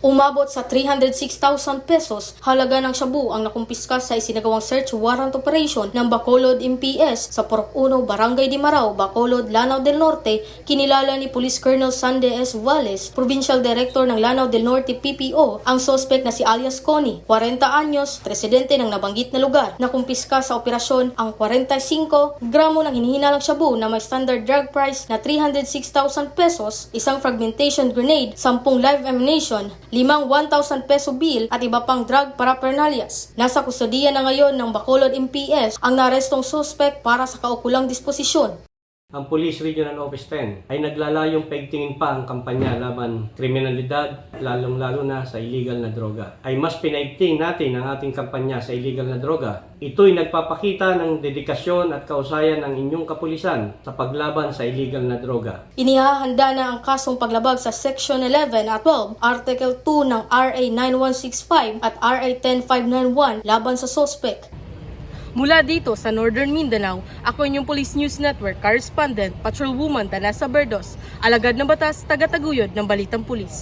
Umabot sa 306,000 pesos halaga ng shabu ang nakumpiska sa isinagawang search warrant operation ng Bacolod MPS sa Purok 1, Barangay Dimarao, Bacolod, Lanao del Norte, kinilala ni Police Colonel Sande S. Valles, Provincial Director ng Lanao del Norte PPO, ang sospek na si alias Connie, 40 anyos, residente ng nabanggit na lugar. Nakumpiska sa operasyon ang 45 gramo ng hinihinalang shabu na may standard drug price na 306,000 pesos, isang fragmentation grenade, 10 live ammunition, limang 1,000 peso bill at iba pang drug paraphernalias. Nasa kustodiya na ngayon ng Bacolod MPS ang narestong suspect para sa kaukulang disposisyon. Ang Police Regional Office 10 ay naglalayong pagtingin pa ang kampanya laban kriminalidad, lalong-lalo na sa illegal na droga. Ay mas pinaigting natin ang ating kampanya sa illegal na droga. Ito'y nagpapakita ng dedikasyon at kausayan ng inyong kapulisan sa paglaban sa illegal na droga. Inihahanda na ang kasong paglabag sa Section 11 at 12, Article 2 ng RA 9165 at RA 10591 laban sa suspect. Mula dito sa Northern Mindanao, ako inyong Police News Network Correspondent, Patrolwoman Tanasa Berdos, alagad ng batas, taga-taguyod ng Balitang Pulis.